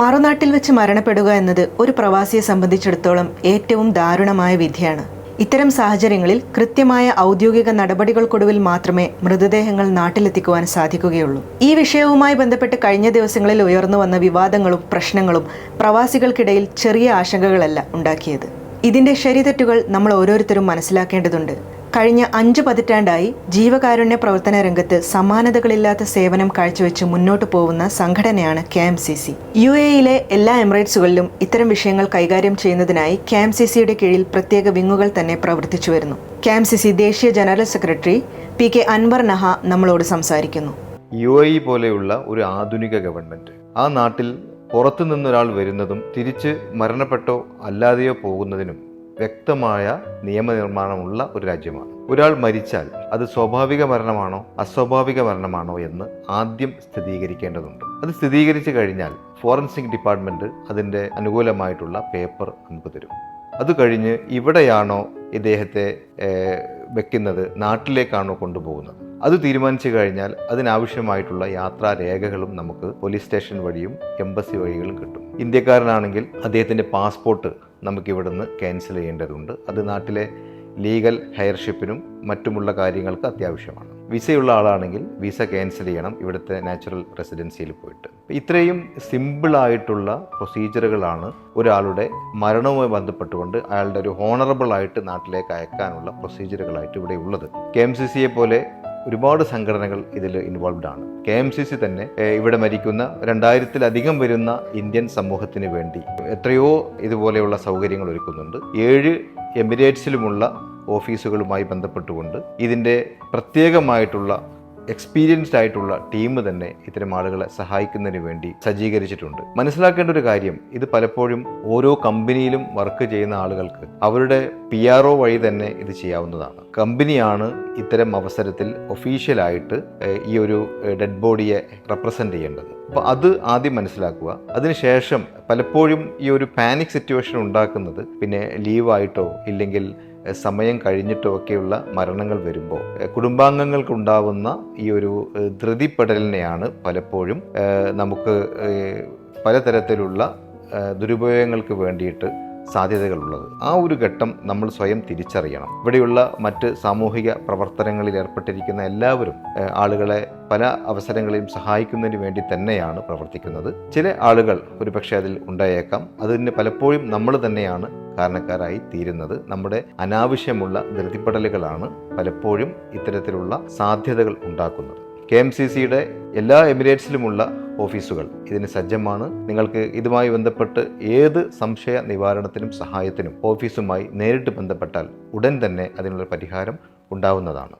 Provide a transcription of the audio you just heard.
മറുനാട്ടിൽ വെച്ച് മരണപ്പെടുക എന്നത് ഒരു പ്രവാസിയെ സംബന്ധിച്ചിടത്തോളം ഏറ്റവും ദാരുണമായ വിധിയാണ്. ഇത്തരം സാഹചര്യങ്ങളിൽ കൃത്യമായ ഔദ്യോഗിക നടപടികൾക്കൊടുവിൽ മാത്രമേ മൃതദേഹങ്ങൾ നാട്ടിലെത്തിക്കുവാൻ സാധിക്കുകയുള്ളൂ. ഈ വിഷയവുമായി ബന്ധപ്പെട്ട് കഴിഞ്ഞ ദിവസങ്ങളിൽ ഉയർന്നു വന്ന വിവാദങ്ങളും പ്രശ്നങ്ങളും പ്രവാസികൾക്കിടയിൽ ചെറിയ ആശങ്കകളല്ല ഉണ്ടാക്കിയത്. ഇതിന്റെ ശരിതെറ്റുകൾ നമ്മൾ ഓരോരുത്തരും മനസ്സിലാക്കേണ്ടതുണ്ട്. കഴിഞ്ഞ അഞ്ച് പതിറ്റാണ്ടായി ജീവകാരുണ്യ പ്രവർത്തന രംഗത്ത് സമാനതകളില്ലാത്ത സേവനം കാഴ്ചവെച്ച് മുന്നോട്ട് പോകുന്ന സംഘടനയാണ് കെ എം സി സി. യു എയിലെ എല്ലാ എമിറേറ്റ്സുകളിലും ഇത്തരം വിഷയങ്ങൾ കൈകാര്യം ചെയ്യുന്നതിനായി കെ എം സി സിയുടെ കീഴിൽ പ്രത്യേക വിങ്ങുകൾ തന്നെ പ്രവർത്തിച്ചു വരുന്നു. കെ എം സി സി ദേശീയ general secretary P K Anwar Naha നമ്മളോട് സംസാരിക്കുന്നു. യു എ പോലെയുള്ള ഒരു ആധുനിക ഗവൺമെന്റ്. ആ നാട്ടിൽ പുറത്തുനിന്നൊരാൾ വരുന്നതും തിരിച്ച് മരണപ്പെട്ടോ അല്ലാതെയോ പോകുന്നതിനും വ്യക്തമായ നിയമനിർമ്മാണമുള്ള ഒരു രാജ്യമാണ്. ഒരാൾ മരിച്ചാൽ അത് സ്വാഭാവിക മരണമാണോ അസ്വാഭാവിക മരണമാണോ എന്ന് ആദ്യം സ്ഥിരീകരിക്കേണ്ടതുണ്ട്. അത് സ്ഥിരീകരിച്ചു കഴിഞ്ഞാൽ ഫോറൻസിക് ഡിപ്പാർട്ട്മെന്റ് അതിന്റെ അനുകൂലമായിട്ടുള്ള പേപ്പർ നമുക്ക് തരും. അത് കഴിഞ്ഞ് ഇവിടെയാണോ ഇദ്ദേഹത്തെ വെക്കുന്നത് നാട്ടിലേക്കാണോ കൊണ്ടുപോകുന്നത്? അത് തീരുമാനിച്ചു കഴിഞ്ഞാൽ അതിനാവശ്യമായിട്ടുള്ള യാത്രാ രേഖകളും നമുക്ക് പോലീസ് സ്റ്റേഷൻ വഴിയും എംബസി വഴികളും കിട്ടും. ഇന്ത്യക്കാരനാണെങ്കിൽ അദ്ദേഹത്തിന്റെ പാസ്പോർട്ട് നമുക്ക് ഇവിടുന്ന് ക്യാൻസൽ ചെയ്യേണ്ടതുണ്ട്. അത് നാട്ടിലെ ലീഗൽ ഹയർഷിപ്പിനും മറ്റുമുള്ള കാര്യങ്ങൾക്ക് അത്യാവശ്യമാണ്. വിസയുള്ള ആളാണെങ്കിൽ വിസ ക്യാൻസൽ ചെയ്യണം ഇവിടുത്തെ നാച്ചുറൽ റെസിഡൻസിയിൽ പോയിട്ട്. ഇത്രയും സിമ്പിളായിട്ടുള്ള പ്രൊസീജിയറുകളാണ് ഒരാളുടെ മരണവുമായി ബന്ധപ്പെട്ടുകൊണ്ട് അയാളുടെ ഒരു ഹോണറബിൾ ആയിട്ട് നാട്ടിലേക്ക് അയക്കാനുള്ള പ്രൊസീജിയറുകളായിട്ട് ഇവിടെ ഉള്ളത്. കെ എം സി സിയെ പോലെ ഒരുപാട് സംഘടനകൾ ഇതിൽ ഇൻവോൾവ്ഡ് ആണ്. കെ എം സി സി തന്നെ ഇവിടെ മരിക്കുന്ന രണ്ടായിരത്തിലധികം വരുന്ന ഇന്ത്യൻ സമൂഹത്തിന് വേണ്ടി എത്രയോ ഇതുപോലെയുള്ള സൗകര്യങ്ങൾ ഒരുക്കുന്നുണ്ട്. ഏഴ് എമിറേറ്റ്സിലുമുള്ള ഓഫീസുകളുമായി ബന്ധപ്പെട്ടുകൊണ്ട് ഇതിന്റെ പ്രത്യേകമായിട്ടുള്ള എക്സ്പീരിയൻസ്ഡ് ആയിട്ടുള്ള ടീം തന്നെ ഇത്തരം ആളുകളെ സഹായിക്കുന്നതിന് വേണ്ടി സജ്ജീകരിച്ചിട്ടുണ്ട്. മനസ്സിലാക്കേണ്ട ഒരു കാര്യം ഇത് പലപ്പോഴും ഓരോ കമ്പനിയിലും വർക്ക് ചെയ്യുന്ന ആളുകൾക്ക് അവരുടെ പി ആർ ഒ വഴി തന്നെ ഇത് ചെയ്യാവുന്നതാണ്. കമ്പനിയാണ് ഇത്തരം അവസരത്തിൽ ഒഫീഷ്യലായിട്ട് ഈ ഒരു ഡെഡ് ബോഡിയെ റെപ്രസെന്റ് ചെയ്യേണ്ടത്. അപ്പോൾ അത് ആദ്യം മനസ്സിലാക്കുക. അതിനുശേഷം പലപ്പോഴും ഈ ഒരു പാനിക് സിറ്റുവേഷൻ ഉണ്ടാക്കുന്നത് പിന്നെ ലീവായിട്ടോ ഇല്ലെങ്കിൽ സമയം കഴിഞ്ഞിട്ടുമൊക്കെയുള്ള മരണങ്ങൾ വരുമ്പോൾ കുടുംബാംഗങ്ങൾക്കുണ്ടാവുന്ന ഈ ഒരു ധൃതിപ്പെടലിനെയാണ് പലപ്പോഴും നമുക്ക് പലതരത്തിലുള്ള ദുരുപയോഗങ്ങൾക്ക് വേണ്ടിയിട്ട് സാധ്യതകളുള്ളത്. ആ ഒരു ഘട്ടം നമ്മൾ സ്വയം തിരിച്ചറിയണം. ഇവിടെയുള്ള മറ്റ് സാമൂഹിക പ്രവർത്തനങ്ങളിൽ ഏർപ്പെട്ടിരിക്കുന്ന എല്ലാവരും ആളുകളെ പല അവസരങ്ങളെയും സഹായിക്കുന്നതിന് വേണ്ടി തന്നെയാണ് പ്രവർത്തിക്കുന്നത്. ചില ആളുകൾ ഒരുപക്ഷെ അതിൽ ഉണ്ടായേക്കാം. അതിന് പലപ്പോഴും നമ്മൾ തന്നെയാണ് കാരണക്കാരായി തീരുന്നത്. നമ്മുടെ അനാവശ്യമുള്ള ധൃതിപ്പെടലുകളാണ് പലപ്പോഴും ഇത്തരത്തിലുള്ള സാധ്യതകൾ ഉണ്ടാക്കുന്നത്. കെ എം സി സിയുടെ എല്ലാ എമിറേറ്റ്സിലുമുള്ള ഓഫീസുകൾ ഇതിന് സജ്ജമാണ്. നിങ്ങൾക്ക് ഇതുമായി ബന്ധപ്പെട്ട് ഏത് സംശയ നിവാരണത്തിനും സഹായത്തിനും ഓഫീസുമായി നേരിട്ട് ബന്ധപ്പെട്ടാൽ ഉടൻ തന്നെ അതിനുള്ള പരിഹാരം ഉണ്ടാവുന്നതാണ്.